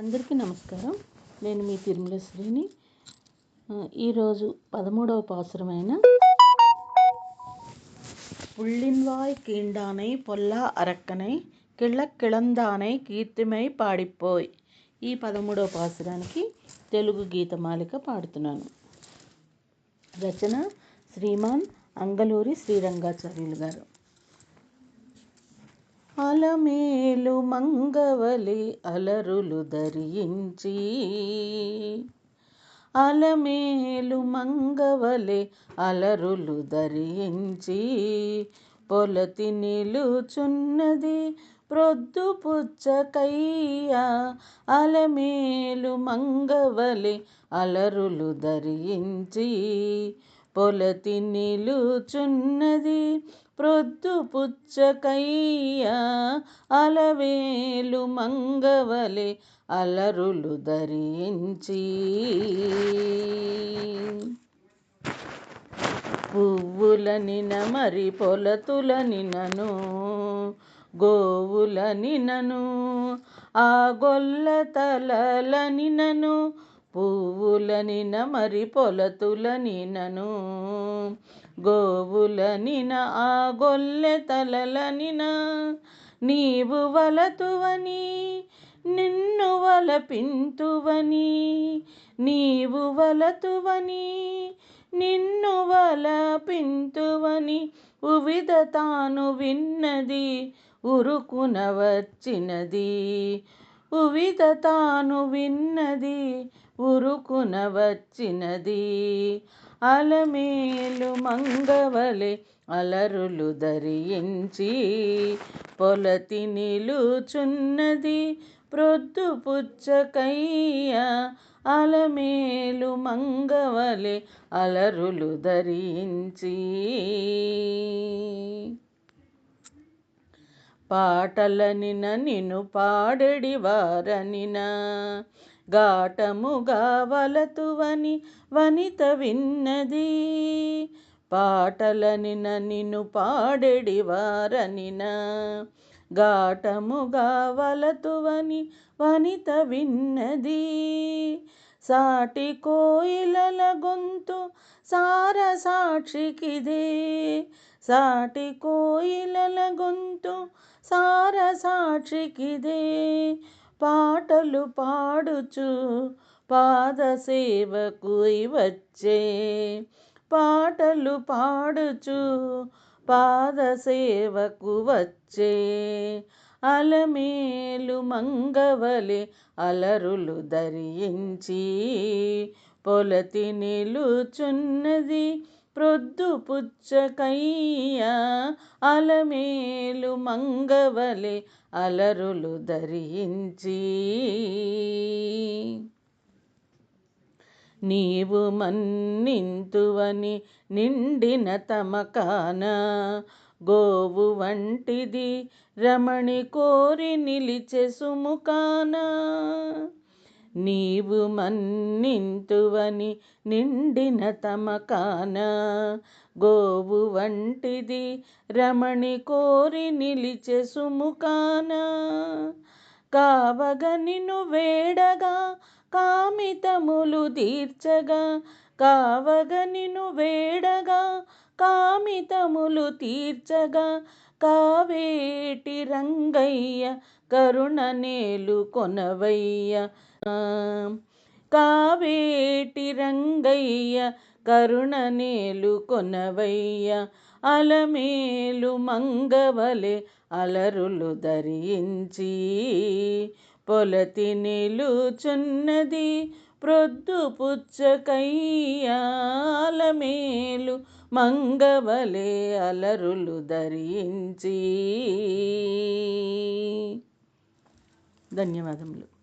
అందరికీ నమస్కారం నేను మీ తిరుమల శ్రీని ఈరోజు పదమూడవ పాసురమైన புள்ளின்வாய் கீண்டானை పొల్లా అరక్కనై కిళక్కిళందానై కీర్తిమై పాడిపోయ్ ఈ పదమూడవ పాసురానికి తెలుగు గీతమాలిక పాడుతున్నాను రచన శ్రీమాన్ అంగలూరి శ్రీరంగాచార్యులు గారు అలమేలు మంగవలి అలరులు ధరించి. అలమేలు మంగవలి అలరులు ధరించి. పొలతి నిలుచున్నది ప్రొద్దు పుచ్చకయ్య. అలమేలు మంగవలి అలరులు ధరించి. పొలతి నిలుచున్నది ప్రొద్దు పుచ్చకయ్య అలవేలు మంగవలే అలరులు ధరించి. పువ్వులనిన మరి పొలతులనినను గోవులనినను ఆ గొల్ల తలలనినను పువ్వులనిన మరి పొలతులనినను గోవులనిన ఆ గొల్లె తలలనిన నీవు వలతువని నిన్ను వలపింతువని. నీవు వలతువని నిన్ను వలపింతువని. ఉవిధ తాను విన్నది ఉరుకున వచ్చినది. ఉవిధ తాను విన్నది ఉరుకున వచ్చినది అలమేలు మంగవలే అలరులు ధరించి పొలతి నిలుచున్నది. ప్రొద్దు పుచ్చకయ్య అలమేలు మంగవలే అలరులు ధరించి పాటలనిన నిన్ను పాడెడివారనిన ఘాటముగా వలతువని వనిత విన్నది. పాటలనిన నిన్ను పాడెడి వారనిన ఘాటముగా వలతువని వనిత విన్నది. సాటి కోయిలల గొంతు సార సాక్షికిదే. సాటి కోయిలల గొంతు సార సాక్షికిదే. పాటలు పాడుచు పాదసేవకు వచ్చే. పాటలు పాడుచు పాదసేవకు వచ్చే. అలమేలు మంగవలే అలరులు ధరించి పొలతి నిలుచున్నది ప్రొద్దు పుచ్చకయ్య అలమేలు మంగవలే అలరులు ధరించి. నీవు మన్నింతువని నిండిన తమకాన గోవు వంటిది రమణి కోరి నిలిచె సుముకాన నీవు మన్నింతువని నిండిన తమకాన గోవు వంటిది రమణి కోరి నిలిచె సుముకాన కావగ నిన్ను వేడగా కామితములు తీర్చగా. కావగ నిన్ను వేడగా కామితములు తీర్చగా. కావేటి రంగయ్య కరుణ నేలు కొనవయ్య. కావేటి రంగయ్య కరుణ నేలు కొనవయ్య. అలమేలు మంగవలే అలరులు ధరించి పొలతి నిలుచున్నది ప్రొద్దు పుచ్చకయ్యాలమేలు మంగవలే అలరులు ధరించి. ధన్యవాదములు.